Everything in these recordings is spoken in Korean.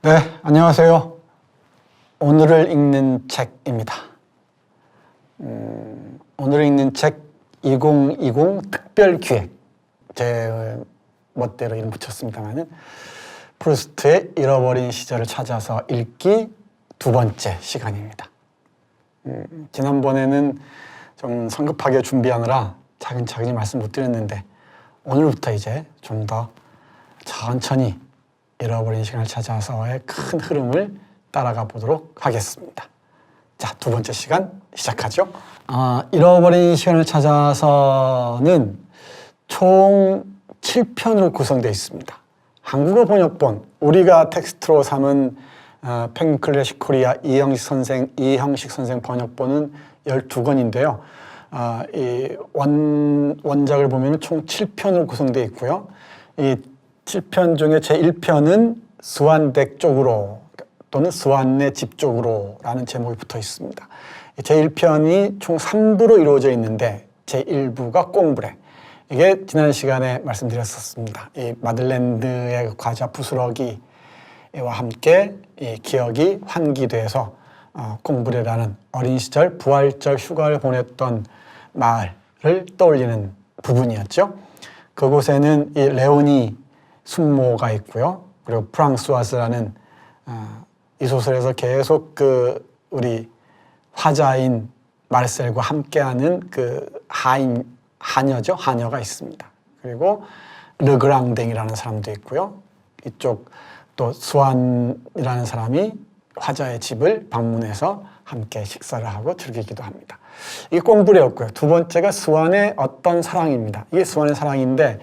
네, 안녕하세요. 오늘을 읽는 책입니다. 음, 오늘을 읽는 책 2020 특별 기획. 제 멋대로 이름 붙였습니다만은 프루스트의 잃어버린 시절을 찾아서 읽기 두 번째 시간입니다. 음, 지난번에는 좀 성급하게 준비하느라 차근차근히 말씀 못 드렸는데 오늘부터 이제 좀 더 천천히 잃어버린 시간을 찾아서의 큰 흐름을 따라가 보도록 하겠습니다. 자, 두 번째 시간 시작하죠. 아, 잃어버린 시간을 찾아서는 총 7편으로 구성되어 있습니다. 한국어 번역본, 우리가 텍스트로 삼은 어, 펜클래식 코리아 이형식 선생, 이형식 선생 번역본은 12권인데요. 아, 이 원, 원작을 보면 총 7편으로 구성되어 있고요. 이 7편 중에 제 1편은 스완덱 쪽으로 또는 스완의 집 쪽으로 라는 제목이 붙어 있습니다. 제 1편이 총 3부로 이루어져 있는데 제 1부가 꽁브레. 이게 지난 시간에 말씀드렸었습니다. 이 마들랜드의 과자 부스러기와 함께 이 기억이 환기돼서 어, 꽁브레라는 어린 시절 부활절 휴가를 보냈던 마을을 떠올리는 부분이었죠. 그곳에는 이 레오니 순모가 있고요. 그리고 프랑스와스라는 어, 이 소설에서 계속 그 우리 화자인 마르셀과 함께하는 그 하인 하녀죠 하녀가 있습니다. 그리고 르그랑댕이라는 사람도 있고요. 이쪽 또 수완이라는 사람이 화자의 집을 방문해서 함께 식사를 하고 즐기기도 합니다. 이게 꽁부레였고요. 두 번째가 수완의 어떤 사랑입니다. 이게 수완의 사랑인데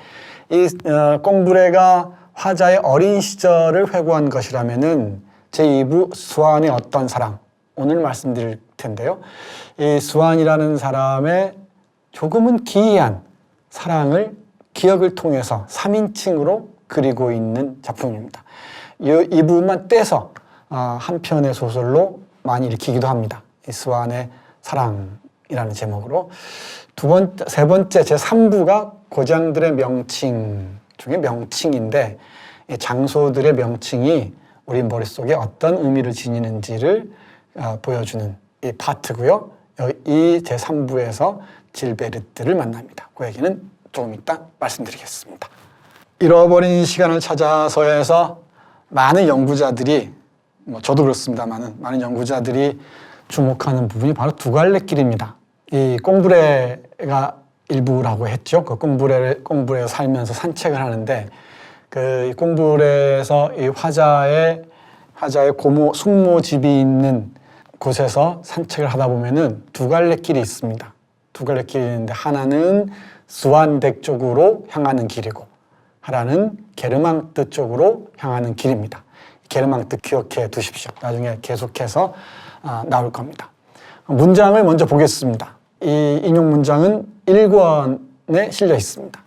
이 어, 꽁부레가 화자의 어린 시절을 회고한 것이라면은 제2부 수완의 어떤 사랑 오늘 말씀드릴 텐데요. 이 수완이라는 사람의 조금은 기이한 사랑을 기억을 통해서 3인칭으로 그리고 있는 작품입니다. 이, 이 부분만 떼서 어, 한 편의 소설로 많이 읽히기도 합니다. 이 스완의 사랑이라는 제목으로 두 번째, 세 번째 제 3부가 고장들의 명칭 중에 명칭인데 이 장소들의 명칭이 우리 머릿속에 어떤 의미를 지니는지를 어, 보여주는 이 파트고요. 이 제 3부에서 질베르트를 만납니다. 그 얘기는 조금 이따 말씀드리겠습니다. 잃어버린 시간을 찾아서에서 많은 연구자들이 뭐 저도 그렇습니다만은 많은 연구자들이 주목하는 부분이 바로 두 갈래 길입니다. 이 꽁브레가 일부라고 했죠. 그 꽁브레를 꽁브레에 살면서 산책을 하는데 그 꽁브레에서 이 화자의 화자의 고모 숙모 집이 있는 곳에서 산책을 하다 보면은 두 갈래 길이 있습니다. 두 갈래 길이 있는데 하나는 스완덱 쪽으로 향하는 길이고 하나는 게르망트 쪽으로 향하는 길입니다. 게르망트 기억해 두십시오. 나중에 계속해서 아, 나올 겁니다. 문장을 먼저 보겠습니다. 이 인용 문장은 1권에 실려 있습니다.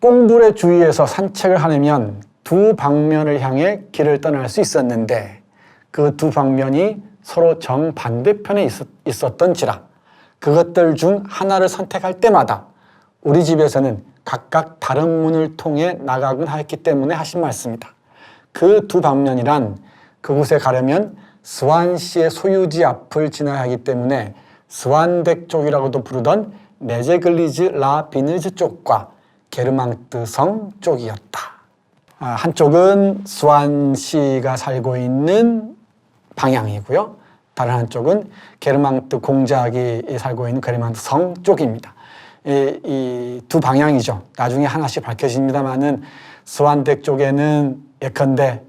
꽁불의 주위에서 산책을 하려면 두 방면을 향해 길을 떠날 수 있었는데 그 두 방면이 서로 정반대편에 있었, 던지라 그것들 중 하나를 선택할 때마다 우리 집에서는 각각 다른 문을 통해 나가곤 하였기 때문에 하신 말씀이다. 그 두 방면이란 그곳에 가려면 스완시의 소유지 앞을 지나야 하기 때문에 스완덱 쪽이라고도 부르던 네제글리즈 라 비느즈 쪽과 게르망트 성 쪽이었다. 아, 한쪽은 스완시가 살고 있는 방향이고요. 다른 한쪽은 게르망트 공작이 살고 있는 게르망트 성 쪽입니다. 이두 방향이죠. 나중에 하나씩 밝혀집니다만은 스완덱 쪽에는 예컨대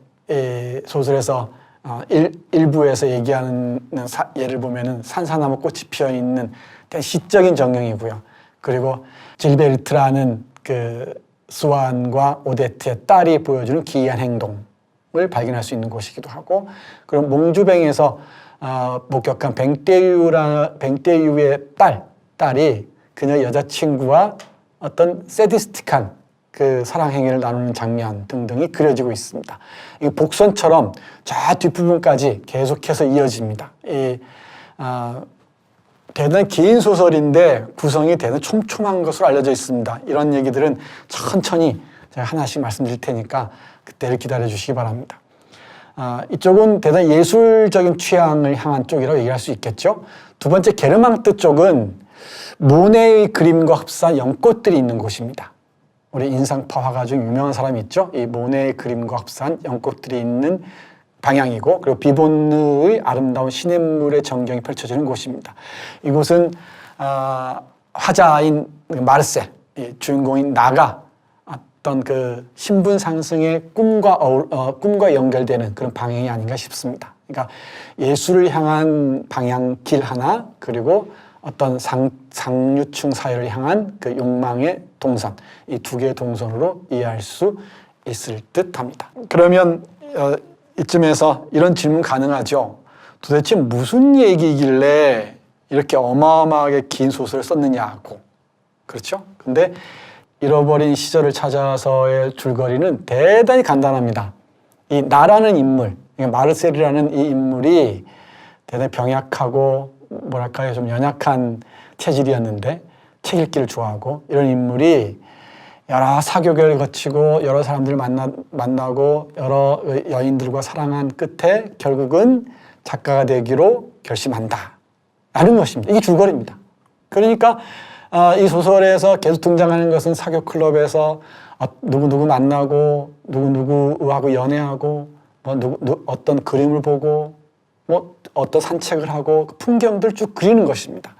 소설에서 어, 일, 일부에서 얘기하는 사, 예를 보면은 산사나무 꽃이 피어 있는 시적인 정경이고요. 그리고 질베르트라는 그 수완과 오데트의 딸이 보여주는 기이한 행동을 발견할 수 있는 곳이기도 하고, 그리고 몽주뱅에서 어, 목격한 뱅떼유라 뱅떼유의 딸 딸이 그녀 여자친구와 어떤 세디스틱한 그 사랑 행위를 나누는 장면 등등이 그려지고 있습니다. 이 복선처럼 저 뒷부분까지 계속해서 이어집니다. 이 어, 대단히 긴 소설인데 구성이 대단히 촘촘한 것으로 알려져 있습니다. 이런 얘기들은 천천히 제가 하나씩 말씀드릴 테니까 그때를 기다려 주시기 바랍니다. 아, 이쪽은 대단히 예술적인 취향을 향한 쪽이라고 얘기할 수 있겠죠. 두 번째 게르망트 쪽은 모네의 그림과 흡사한 연꽃들이 있는 곳입니다. 우리 인상파 화가 중 유명한 사람이 있죠. 이 모네의 그림과 흡사한 연꽃들이 있는 방향이고 그리고 비본느의 아름다운 시냇물의 전경이 펼쳐지는 곳입니다. 이곳은 아, 화자인 마르셀 이 주인공인 나가 어떤 그 신분 상승의 꿈과 어울, 어, 꿈과 연결되는 그런 방향이 아닌가 싶습니다. 그러니까 예술을 향한 방향 길 하나 그리고 어떤 상, 상류층 사회를 향한 그 욕망의 동선 이 두 개의 동선으로 이해할 수 있을 듯합니다. 그러면 어, 이쯤에서 이런 질문 가능하죠. 도대체 무슨 얘기길래 이렇게 어마어마하게 긴 소설을 썼느냐고 그렇죠? 근데 잃어버린 시절을 찾아서의 줄거리는 대단히 간단합니다. 이 나라는 인물, 그러니까 마르셀이라는 이 인물이 대단히 병약하고 뭐랄까요 좀 연약한 체질이었는데 책 읽기를 좋아하고 이런 인물이 여러 사교계를 거치고 여러 사람들을 만나, 만나고 여러 여인들과 사랑한 끝에 결국은 작가가 되기로 결심한다. 라는 것입니다. 이게 줄거리입니다. 그러니까 어, 이 소설에서 계속 등장하는 것은 사교 클럽에서 어, 누구누구 만나고 누구누구하고 연애하고 뭐 누구, 누, 어떤 그림을 보고 뭐 어떤 산책을 하고 그 풍경들 쭉 그리는 것입니다.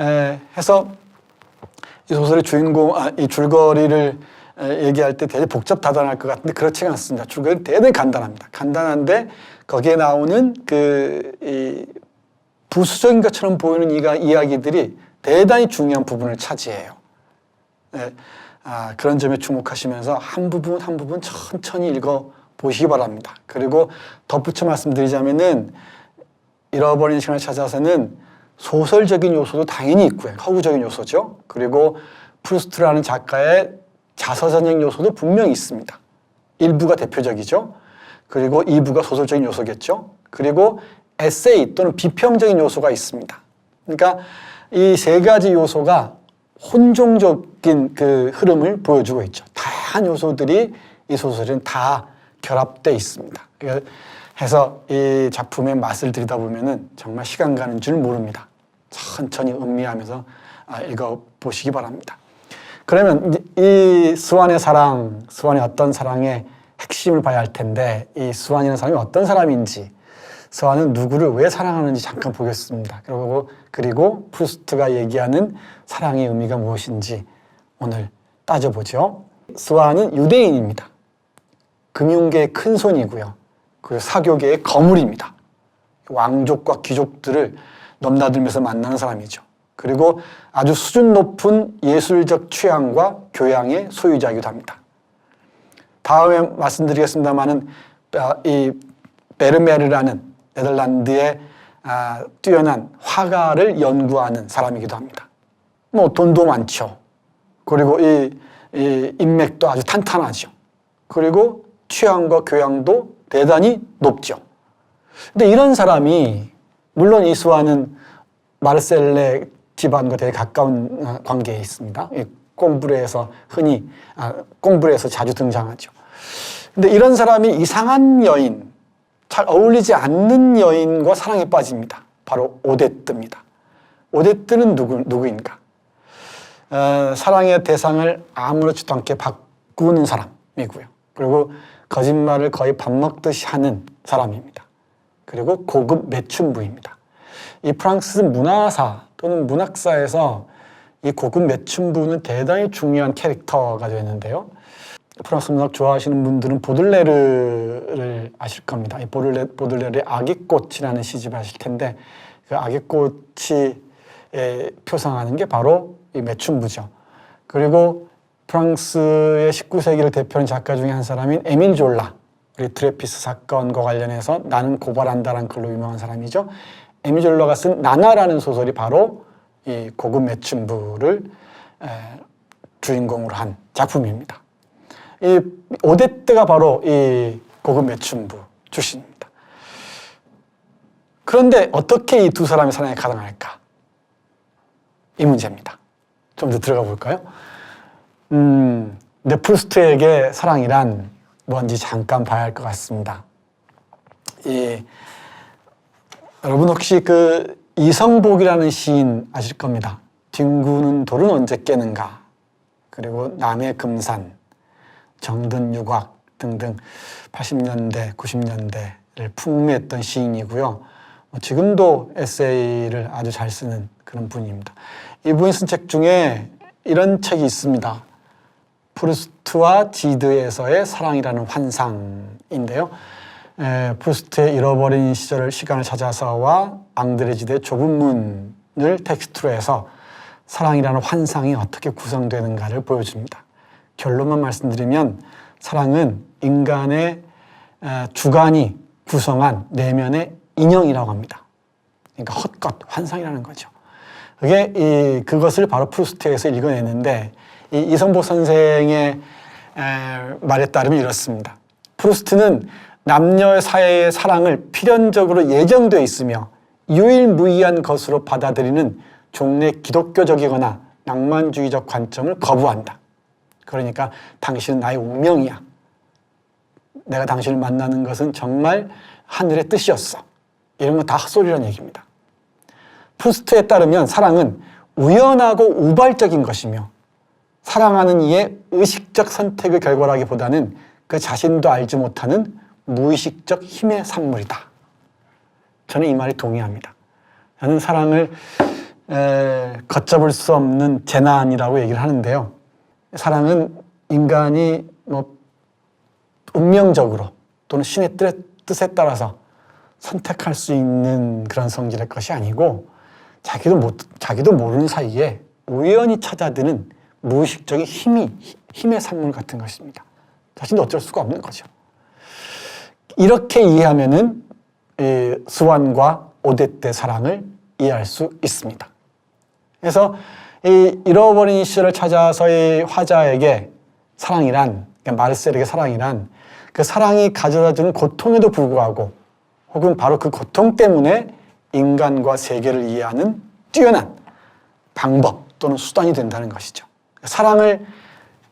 에, 해서 이 소설의 주인공, 아, 이 줄거리를 에, 얘기할 때 되게 복잡다단할 것 같은데 그렇지가 않습니다. 줄거리는 대단히 간단합니다. 간단한데 거기에 나오는 그, 이 부수적인 것처럼 보이는 이 이야기들이 대단히 중요한 부분을 차지해요. 네, 아, 그런 점에 주목하시면서 한 부분 한 부분 천천히 읽어 보시기 바랍니다. 그리고 덧붙여 말씀드리자면은 잃어버린 시간을 찾아서는 소설적인 요소도 당연히 있고요. 허구적인 요소죠. 그리고 프루스트라는 작가의 자서전적 요소도 분명히 있습니다. 일부가 대표적이죠. 그리고 이부가 소설적인 요소겠죠. 그리고 에세이 또는 비평적인 요소가 있습니다. 그러니까 이 세 가지 요소가 혼종적인 그 흐름을 보여주고 있죠. 다양한 요소들이 이 소설은 다 결합돼 있습니다. 해서 이 작품의 맛을 들이다 보면은 정말 시간 가는 줄 모릅니다. 천천히 음미하면서 아, 읽어 보시기 바랍니다. 그러면 이 스완의 사랑, 스완의 어떤 사랑의 핵심을 봐야 할 텐데 이 스완이라는 사람이 어떤 사람인지 스완은 누구를 왜 사랑하는지 잠깐 보겠습니다. 그리고 그리고 프루스트가 얘기하는 사랑의 의미가 무엇인지 오늘 따져보죠. 스완은 유대인입니다. 금융계의 큰 손이고요. 그리고 사교계의 거물입니다. 왕족과 귀족들을 넘나들면서 만나는 사람이죠. 그리고 아주 수준 높은 예술적 취향과 교양의 소유자이기도 합니다. 다음에 말씀드리겠습니다만은 아, 이 베르메르라는 네덜란드의 아, 뛰어난 화가를 연구하는 사람이기도 합니다. 뭐 돈도 많죠. 그리고 이, 이 인맥도 아주 탄탄하죠. 그리고 취향과 교양도 대단히 높죠. 근데 이런 사람이 물론 이수와는 마르셀레 집안과 되게 가까운 어, 관계에 있습니다. 꽁브레에서 흔히 아, 꽁브레에서 자주 등장하죠. 근데 이런 사람이 이상한 여인, 잘 어울리지 않는 여인과 사랑에 빠집니다. 바로 오데뜨입니다. 오데뜨는 누구, 누구인가? 어, 사랑의 대상을 아무렇지도 않게 바꾸는 사람이고요. 그리고 거짓말을 거의 밥 먹듯이 하는 사람입니다. 그리고 고급 매춘부입니다. 이 프랑스 문화사 또는 문학사에서 이 고급 매춘부는 대단히 중요한 캐릭터가 되는데요. 프랑스 문학 좋아하시는 분들은 보들레르를 아실 겁니다. 이 보들레, 보들레르의 아기꽃이라는 시집을 아실 텐데 그 아기꽃이 표상하는 게 바로 이 매춘부죠. 그리고 프랑스의 19세기를 대표하는 작가 중에 한 사람인 에밀 졸라 우리 드레피스 사건과 관련해서 나는 고발한다라는 글로 유명한 사람이죠. 에밀 졸라가 쓴 나나라는 소설이 바로 이 고급 매춘부를 주인공으로 한 작품입니다. 이 오데트가 바로 이 고급 매춘부 출신입니다. 그런데 어떻게 이 두 사람의 사랑이 가능할까? 이 문제입니다. 좀 더 들어가 볼까요? 음, 네프루스트에게 사랑이란 뭔지 잠깐 봐야 할 것 같습니다. 예. 여러분 혹시 그 이성복이라는 시인 아실 겁니다. 뒹구는 돌은 언제 깨는가. 그리고 남의 금산, 정든 유곽 등등 80년대, 90년대를 풍미했던 시인이고요. 뭐 지금도 에세이를 아주 잘 쓰는 그런 분입니다. 이분이 쓴 책 중에 이런 책이 있습니다. 프루스트와 지드에서의 사랑이라는 환상인데요. 에, 프루스트의 잃어버린 시절을 시간을 찾아서와 앙드레지드의 좁은 문을 텍스트로 해서 사랑이라는 환상이 어떻게 구성되는가를 보여줍니다. 결론만 말씀드리면 사랑은 인간의 에, 주관이 구성한 내면의 인형이라고 합니다. 그러니까 헛것, 환상이라는 거죠. 그게 이 그것을 바로 프루스트에서 읽어냈는데 이 이성복 선생의 에, 말에 따르면 이렇습니다. 프루스트는 남녀 사이의 사랑을 필연적으로 예정되어 있으며 유일무이한 것으로 받아들이는 종래 기독교적이거나 낭만주의적 관점을 거부한다. 그러니까 당신은 나의 운명이야. 내가 당신을 만나는 것은 정말 하늘의 뜻이었어. 이런 건 다 헛소리라는 얘기입니다. 프루스트에 따르면 사랑은 우연하고 우발적인 것이며 사랑하는 이의 의식적 선택의 결과라기보다는 그 자신도 알지 못하는 무의식적 힘의 산물이다. 저는 이 말에 동의합니다. 저는 사랑을 에, 걷잡을 수 없는 재난이라고 얘기를 하는데요. 사랑은 인간이 뭐 운명적으로 또는 신의 뜻에 따라서 선택할 수 있는 그런 성질의 것이 아니고 자기도 못, 자기도 모르는 사이에 우연히 찾아드는 무의식적인 힘이 힘의 산물 같은 것입니다. 자신도 어쩔 수가 없는 거죠. 이렇게 이해하면은 이 스완과 오데테 사랑을 이해할 수 있습니다. 그래서 이 잃어버린 시절을 찾아서 이 화자에게 사랑이란 그러니까 마르셀에게 사랑이란 그 사랑이 가져다주는 고통에도 불구하고 혹은 바로 그 고통 때문에 인간과 세계를 이해하는 뛰어난 방법 또는 수단이 된다는 것이죠. 사랑을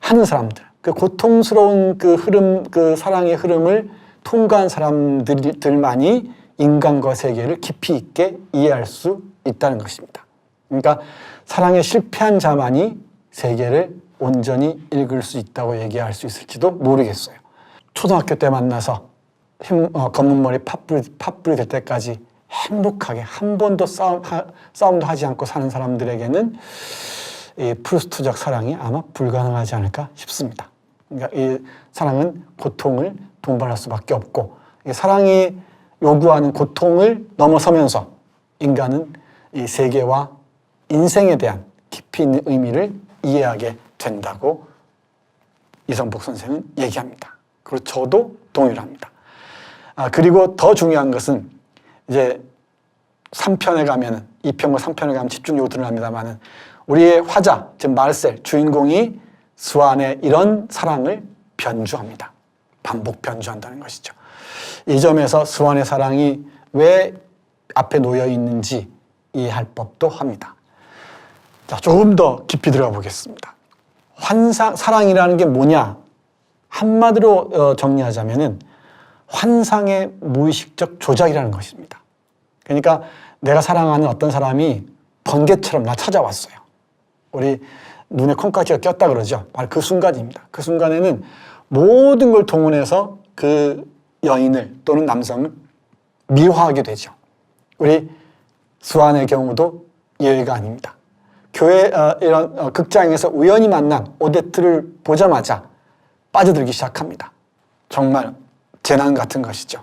하는 사람들, 그 고통스러운 그 흐름, 그 사랑의 흐름을 통과한 사람들만이 인간과 세계를 깊이 있게 이해할 수 있다는 것입니다. 그러니까 사랑에 실패한 자만이 세계를 온전히 읽을 수 있다고 얘기할 수 있을지도 모르겠어요. 초등학교 때 만나서 힘, 어, 검은 머리 팥불이, 팥불이 될 때까지 행복하게 한 번도 싸움, 하, 싸움도 하지 않고 사는 사람들에게는 이 프루스트적 사랑이 아마 불가능하지 않을까 싶습니다. 그러니까 이 사랑은 고통을 동반할 수밖에 없고 사랑이 요구하는 고통을 넘어서면서 인간은 이 세계와 인생에 대한 깊이 있는 의미를 이해하게 된다고 이성복 선생은 얘기합니다. 그리고 저도 동의를 합니다. 아, 그리고 더 중요한 것은 이제 3편에 가면은 2편과 3편에 가면 집중적으로 드러납니다만은 우리의 화자, 즉 마르셀 주인공이 스완의 이런 사랑을 변주합니다. 반복 변주한다는 것이죠. 이 점에서 스완의 사랑이 왜 앞에 놓여 있는지 이해할 법도 합니다. 자, 조금 더 깊이 들어가 보겠습니다. 환상, 사랑이라는 게 뭐냐? 한마디로 어, 정리하자면은 환상의 무의식적 조작이라는 것입니다. 그러니까 내가 사랑하는 어떤 사람이 번개처럼 나 찾아왔어요. 우리 눈에 콩깍지가 꼈다 그러죠. 바로 그 순간입니다. 그 순간에는 모든 걸 동원해서 그 여인을 또는 남성을 미화하게 되죠. 우리 수완의 경우도 예외가 아닙니다. 교회 어, 이런 어, 극장에서 우연히 만난 오데트를 보자마자 빠져들기 시작합니다. 정말 재난 같은 것이죠.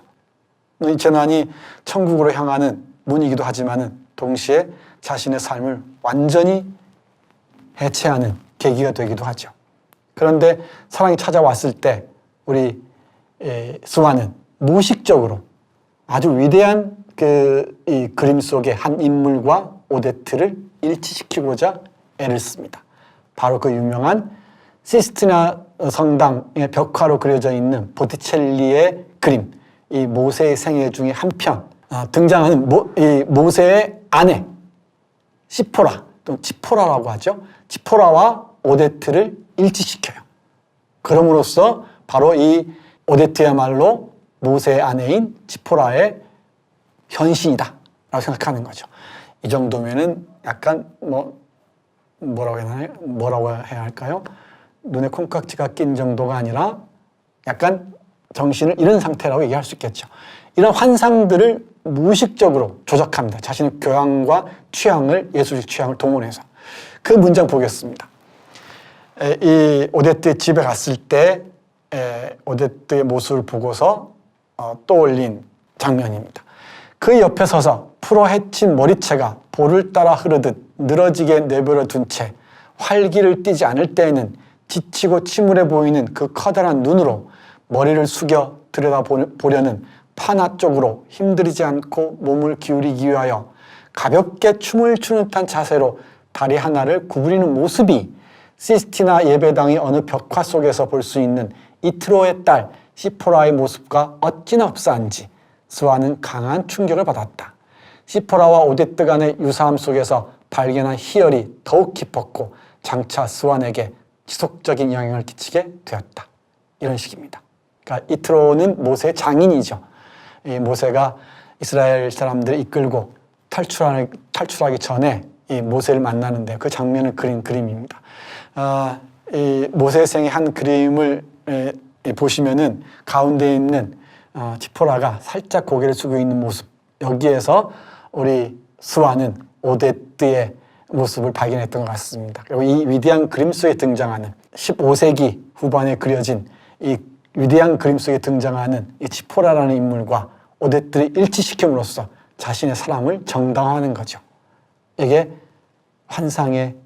이 재난이 천국으로 향하는 문이기도 하지만은 동시에 자신의 삶을 완전히 해체하는 계기가 되기도 하죠. 그런데 사랑이 찾아왔을 때 우리 수완은 무의식적으로 아주 위대한 그 이 그림 속의 한 인물과 오데트를 일치시키고자 애를 씁니다. 바로 그 유명한 시스티나 성당의 벽화로 그려져 있는 보티첼리의 그림, 이 모세의 생애 중에 한편 어, 등장하는 모, 이 모세의 아내 시포라 또 치포라라고 하죠. 치포라와 오데트를 일치시켜요. 그럼으로써 바로 이 오데트야말로 모세의 아내인 지포라의 현신이다 라고 생각하는 거죠. 이 정도면은 약간 뭐 뭐라고 해야? 뭐라고 해야 할까요? 눈에 콩깍지가 낀 정도가 아니라 약간 정신을 잃은 상태라고 얘기할 수 있겠죠. 이런 환상들을 무의식적으로 조작합니다. 자신의 교양과 취향을 예술적 취향을 동원해서 그 문장 보겠습니다. 에, 이 오데트의 집에 갔을 때 에, 오데트의 모습을 보고서 어, 떠올린 장면입니다. 그 옆에 서서 풀어 헤친 머리채가 볼을 따라 흐르듯 늘어지게 내버려 둔 채 활기를 띠지 않을 때에는 지치고 침울해 보이는 그 커다란 눈으로 머리를 숙여 들여다보려는 파나 쪽으로 힘들이지 않고 몸을 기울이기 위하여 가볍게 춤을 추는 듯한 자세로 다리 하나를 구부리는 모습이 시스티나 예배당의 어느 벽화 속에서 볼 수 있는 이트로의 딸 시포라의 모습과 어찌나 흡사한지 스와는 강한 충격을 받았다. 시포라와 오데트 간의 유사함 속에서 발견한 희열이 더욱 깊었고 장차 스완에게 지속적인 영향을 끼치게 되었다. 이런 식입니다. 그러니까 이트로는 모세의 장인이죠. 이 모세가 이스라엘 사람들을 이끌고 탈출하기, 탈출하기 전에 이 모세를 만나는데 그 장면을 그린 그림입니다. 아, 이 모세생의 한 그림을 보시면은 가운데 있는 어, 지포라가 살짝 고개를 숙이고 있는 모습 여기에서 우리 수아는 오데트의 모습을 발견했던 것 같습니다. 그리고 이 위대한 그림 속에 등장하는 15세기 후반에 그려진 이 위대한 그림 속에 등장하는 이 치포라라는 인물과 오데트를 일치시킴으로써 자신의 사랑을 정당화하는 거죠. 이게 환상의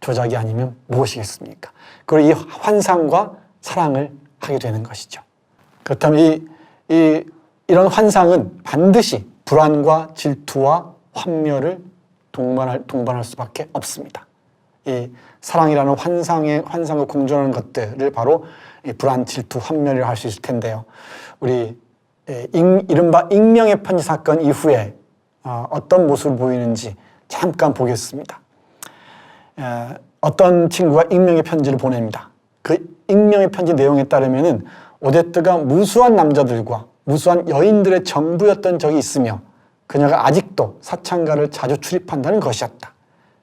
조작이 아니면 무엇이겠습니까? 그리고 이 환상과 사랑을 하게 되는 것이죠. 그렇다면 이, 이, 이런 환상은 반드시 불안과 질투와 환멸을 동반할, 동반할 수밖에 없습니다. 이 사랑이라는 환상의 환상과 공존하는 것들을 바로 이 불안, 질투, 환멸이라 할수 있을 텐데요. 우리 잉, 이른바 익명의 편지 사건 이후에 어, 어떤 모습을 보이는지 잠깐 보겠습니다. 에, 어떤 친구가 익명의 편지를 보냅니다. 그 익명의 편지 내용에 따르면은 오데트가 무수한 남자들과 무수한 여인들의 전부였던 적이 있으며 그녀가 아직도 사창가를 자주 출입한다는 것이었다.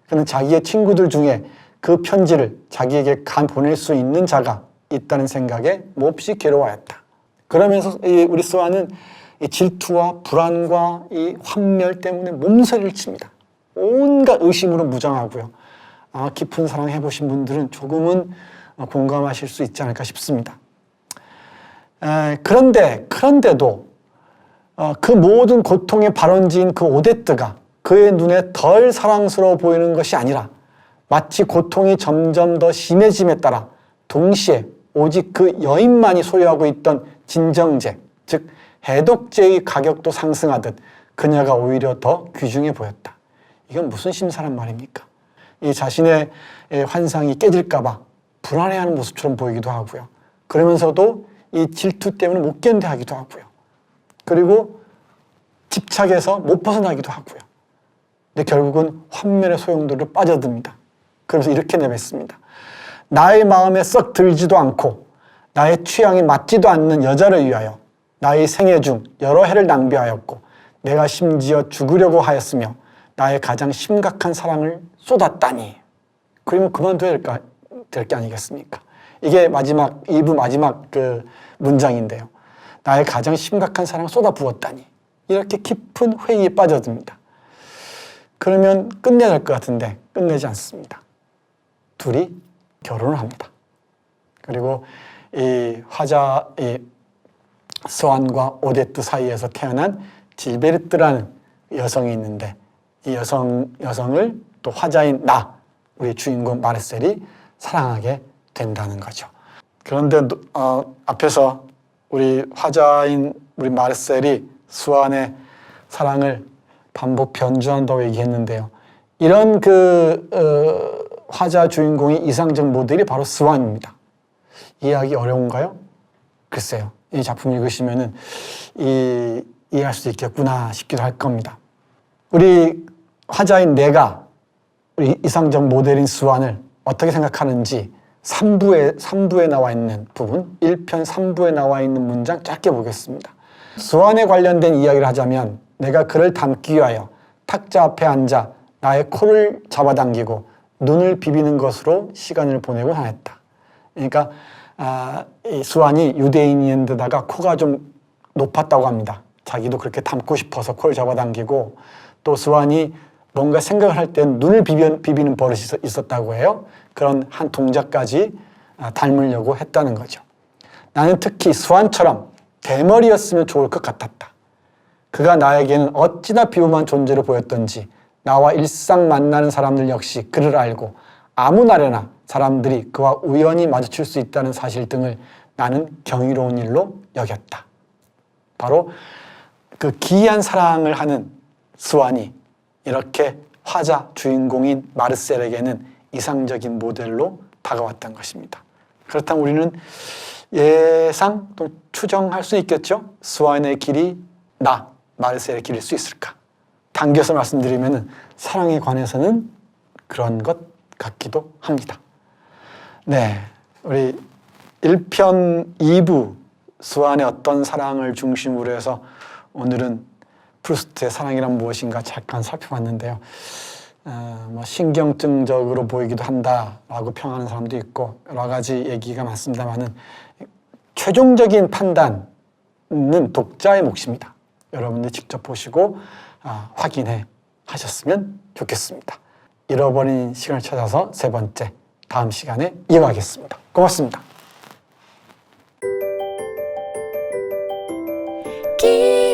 그는 자기의 친구들 중에 그 편지를 자기에게 간 보낼 수 있는 자가 있다는 생각에 몹시 괴로워하였다. 그러면서 우리 스와는 질투와 불안과 이 환멸 때문에 몸서리를 칩니다. 온갖 의심으로 무장하고요. 아, 깊은 사랑 해보신 분들은 조금은 공감하실 수 있지 않을까 싶습니다. 에, 그런데 그런데도 어, 그 모든 고통의 발원지인 그 오데트가 그의 눈에 덜 사랑스러워 보이는 것이 아니라 마치 고통이 점점 더 심해짐에 따라 동시에 오직 그 여인만이 소유하고 있던 진정제, 즉 해독제의 가격도 상승하듯 그녀가 오히려 더 귀중해 보였다. 이건 무슨 심사란 말입니까? 이 자신의 환상이 깨질까봐 불안해하는 모습처럼 보이기도 하고요. 그러면서도 이 질투 때문에 못 견뎌하기도 하고요. 그리고 집착해서 못 벗어나기도 하고요. 근데 결국은 환멸의 소용돌이로 빠져듭니다. 그러면서 이렇게 내뱉습니다. 나의 마음에 썩 들지도 않고 나의 취향이 맞지도 않는 여자를 위하여 나의 생애 중 여러 해를 낭비하였고 내가 심지어 죽으려고 하였으며 나의 가장 심각한 사랑을 쏟았다니. 그러면 그만둬야 될게 아니겠습니까? 이게 마지막, 2부 마지막 그 문장인데요. 나의 가장 심각한 사랑을 쏟아 부었다니. 이렇게 깊은 회의에 빠져듭니다. 그러면 끝내야 될 것 같은데 끝내지 않습니다. 둘이 결혼을 합니다. 그리고 이 화자 이 스완과 오데트 사이에서 태어난 질베르트라는 여성이 있는데 이 여성 여성을 또 화자인 나 우리 주인공 마르셀이 사랑하게 된다는 거죠. 그런데 어, 앞에서 우리 화자인 우리 마르셀이 수완의 사랑을 반복 변주한다고 얘기했는데요. 이런 그 어, 화자 주인공의 이상적 모델이 바로 스완입니다. 이해하기 어려운가요? 글쎄요. 이 작품 읽으시면은 이, 이해할 수 있겠구나 싶기도 할 겁니다. 우리 화자인 내가 우리 이상적 모델인 스완을 어떻게 생각하는지 3부에, 3부에 나와 있는 부분, 1편 3부에 나와 있는 문장 짧게 보겠습니다. 수완에 관련된 이야기를 하자면 내가 그를 담기 위하여 탁자 앞에 앉아 나의 코를 잡아당기고 눈을 비비는 것으로 시간을 보내고 하였다. 그러니까 아, 이 수완이 유대인인데다가 코가 좀 높았다고 합니다. 자기도 그렇게 닮고 싶어서 코를 잡아당기고 또 수완이 뭔가 생각을 할 땐 눈을 비비, 비비는 버릇이 있었- 있었다고 해요. 그런 한 동작까지 아, 닮으려고 했다는 거죠. 나는 특히 수완처럼 대머리였으면 좋을 것 같았다. 그가 나에게는 어찌나 비범한 존재로 보였던지 나와 일상 만나는 사람들 역시 그를 알고 아무 날에나 사람들이 그와 우연히 마주칠 수 있다는 사실 등을 나는 경이로운 일로 여겼다. 바로 그 기이한 사랑을 하는 스완이 이렇게 화자 주인공인 마르셀에게는 이상적인 모델로 다가왔던 것입니다. 그렇다면 우리는 예상 또 추정할 수 있겠죠? 스완의 길이 나 마르셀의 길일 수 있을까? 당겨서 말씀드리면 사랑에 관해서는 그런 것 같기도 합니다. 네, 우리 1편 2부 수완의 어떤 사랑을 중심으로 해서 오늘은 프루스트의 사랑이란 무엇인가 잠깐 살펴봤는데요. 어, 뭐 신경증적으로 보이기도 한다라고 평하는 사람도 있고 여러 가지 얘기가 많습니다만은 최종적인 판단은 독자의 몫입니다. 여러분들 직접 보시고 아, 확인해 하셨으면 좋겠습니다. 잃어버린 시간을 찾아서 세 번째 다음 시간에 이어가겠습니다. 고맙습니다. 길